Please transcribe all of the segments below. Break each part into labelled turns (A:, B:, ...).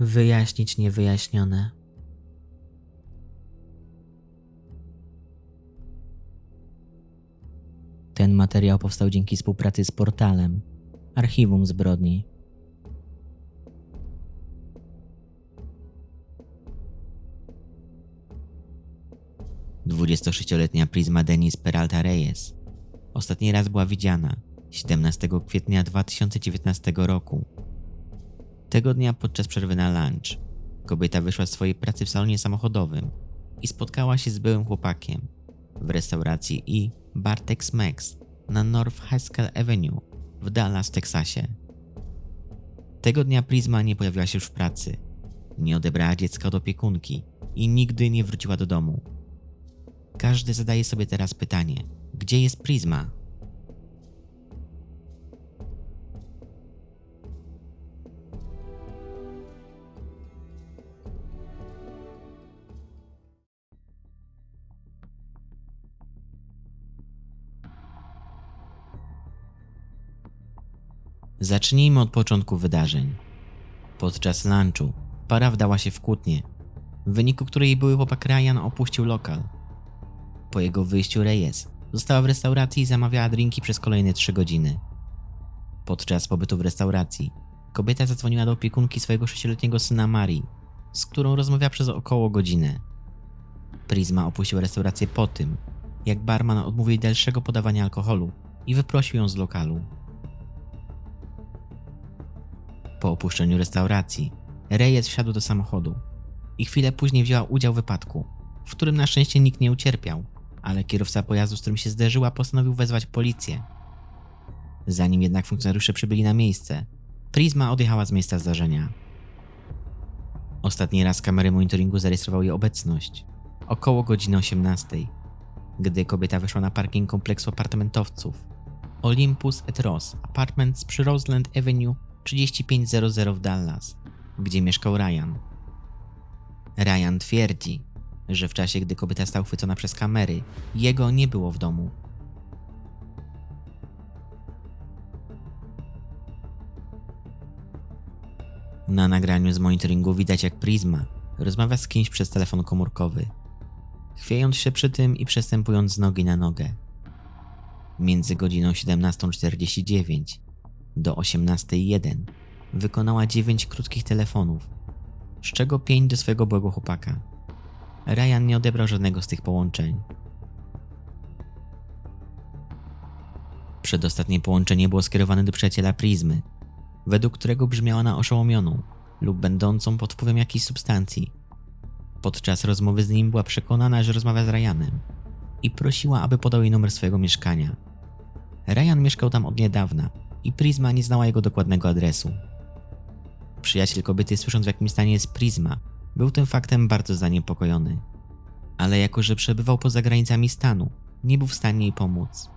A: Wyjaśnić niewyjaśnione. Ten materiał powstał dzięki współpracy z portalem Archiwum Zbrodni. Dwudziestosześcioletnia Prisma Denis Peralta Reyes ostatni raz była widziana 17 kwietnia 2019 roku. Tego dnia podczas przerwy na lunch kobieta wyszła z swojej pracy w salonie samochodowym i spotkała się z byłym chłopakiem w restauracji i Bartex Max na North Haskell Avenue w Dallas, Teksasie. Tego dnia Prisma nie pojawiła się już w pracy, nie odebrała dziecka od opiekunki i nigdy nie wróciła do domu. Każdy zadaje sobie teraz pytanie: gdzie jest Prisma? Zacznijmy od początku wydarzeń. Podczas lunchu para wdała się w kłótnię, w wyniku której były chłopak Ryan opuścił lokal. Po jego wyjściu Reyes została w restauracji i zamawiała drinki przez kolejne 3 godziny. Podczas pobytu w restauracji kobieta zadzwoniła do opiekunki swojego sześcioletniego syna Marii, z którą rozmawiała przez około godzinę. Prisma opuścił restaurację po tym, jak barman odmówił dalszego podawania alkoholu i wyprosił ją z lokalu. Po opuszczeniu restauracji, Reyes wsiadł do samochodu i chwilę później wzięła udział w wypadku, w którym na szczęście nikt nie ucierpiał, ale kierowca pojazdu, z którym się zderzyła, postanowił wezwać policję. Zanim jednak funkcjonariusze przybyli na miejsce, Prisma odjechała z miejsca zdarzenia. Ostatni raz kamery monitoringu zarejestrowały jej obecność około godziny 18, gdy kobieta weszła na parking kompleksu apartamentowców Olympus et Ross Apartments przy Roseland Avenue 3500 w Dallas, gdzie mieszkał Ryan. Ryan twierdzi, że w czasie, gdy kobieta została uchwycona przez kamery, jego nie było w domu. Na nagraniu z monitoringu widać, jak Prisma rozmawia z kimś przez telefon komórkowy, chwiejąc się przy tym i przestępując z nogi na nogę. Między godziną 17.49 do 18.01 wykonała 9 krótkich telefonów, z czego 5 do swojego byłego chłopaka. Ryan nie odebrał żadnego z tych połączeń. Przedostatnie połączenie było skierowane do przyjaciela Prizmy, według którego brzmiała na oszołomioną lub będącą pod wpływem jakiejś substancji. Podczas rozmowy z nim była przekonana, że rozmawia z Ryanem i prosiła, aby podał jej numer swojego mieszkania. Ryan mieszkał tam od niedawna i Prisma nie znała jego dokładnego adresu. Przyjaciel kobiety, słysząc w jakim stanie jest Prisma, był tym faktem bardzo zaniepokojony. Ale jako, że przebywał poza granicami stanu, nie był w stanie jej pomóc.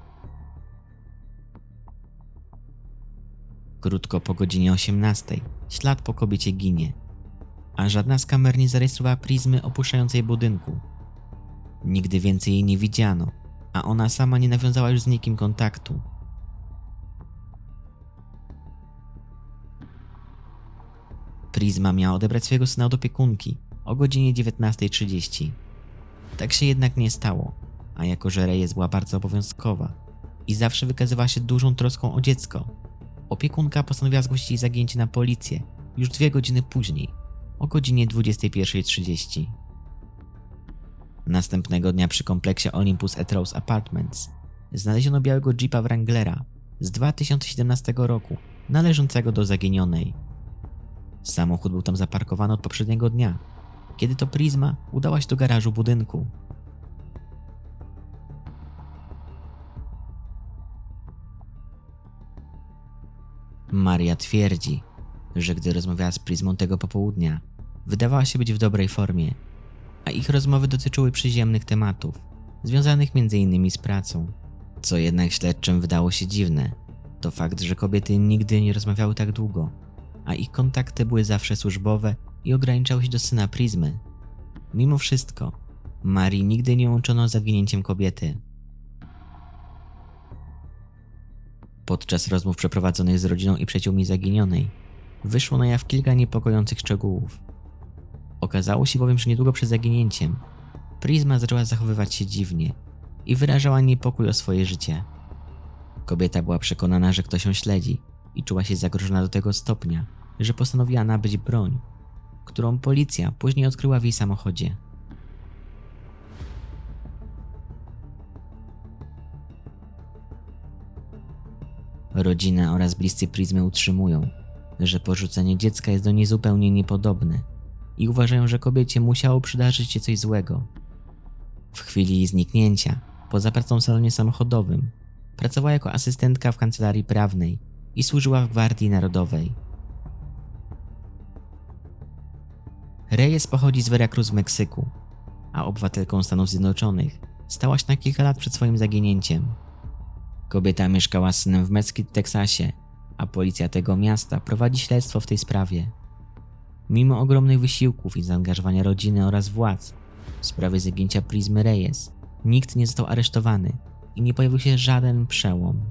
A: Krótko po godzinie 18 ślad po kobiecie ginie, a żadna z kamer nie zarejestrowała prizmy opuszczającej budynku. Nigdy więcej jej nie widziano, a ona sama nie nawiązała już z nikim kontaktu. Prisma miała odebrać swojego syna od opiekunki o godzinie 19.30. Tak się jednak nie stało, a jako że Reyes była bardzo obowiązkowa i zawsze wykazywała się dużą troską o dziecko, opiekunka postanowiła zgłosić jej zagięcie na policję już dwie godziny później, o godzinie 21.30. Następnego dnia przy kompleksie Olympus Rose Apartments znaleziono białego Jeepa Wranglera z 2017 roku, należącego do zaginionej. Samochód był tam zaparkowany od poprzedniego dnia, kiedy to Prisma udała się do garażu budynku. Maria twierdzi, że gdy rozmawiała z Prismą tego popołudnia, wydawała się być w dobrej formie, a ich rozmowy dotyczyły przyziemnych tematów, związanych m.in. z pracą. Co jednak śledczym wydało się dziwne, to fakt, że kobiety nigdy nie rozmawiały tak długo, a ich kontakty były zawsze służbowe i ograniczały się do syna Prizmy. Mimo wszystko, Marii nigdy nie łączono z zaginięciem kobiety. Podczas rozmów przeprowadzonych z rodziną i przyjaciółmi zaginionej, wyszło na jaw kilka niepokojących szczegółów. Okazało się bowiem, że niedługo przed zaginięciem Prisma zaczęła zachowywać się dziwnie i wyrażała niepokój o swoje życie. Kobieta była przekonana, że ktoś ją śledzi i czuła się zagrożona do tego stopnia, że postanowiła nabyć broń, którą policja później odkryła w jej samochodzie. Rodzina oraz bliscy Prizmy utrzymują, że porzucenie dziecka jest do niej zupełnie niepodobne i uważają, że kobiecie musiało przydarzyć się coś złego. W chwili jej zniknięcia, poza pracą w salonie samochodowym, pracowała jako asystentka w kancelarii prawnej i służyła w Gwardii Narodowej. Reyes pochodzi z Veracruz w Meksyku, a obywatelką Stanów Zjednoczonych stała się na kilka lat przed swoim zaginięciem. Kobieta mieszkała z synem w Mesquite, Teksasie, a policja tego miasta prowadzi śledztwo w tej sprawie. Mimo ogromnych wysiłków i zaangażowania rodziny oraz władz w sprawie zaginięcia Prismy Reyes, nikt nie został aresztowany i nie pojawił się żaden przełom.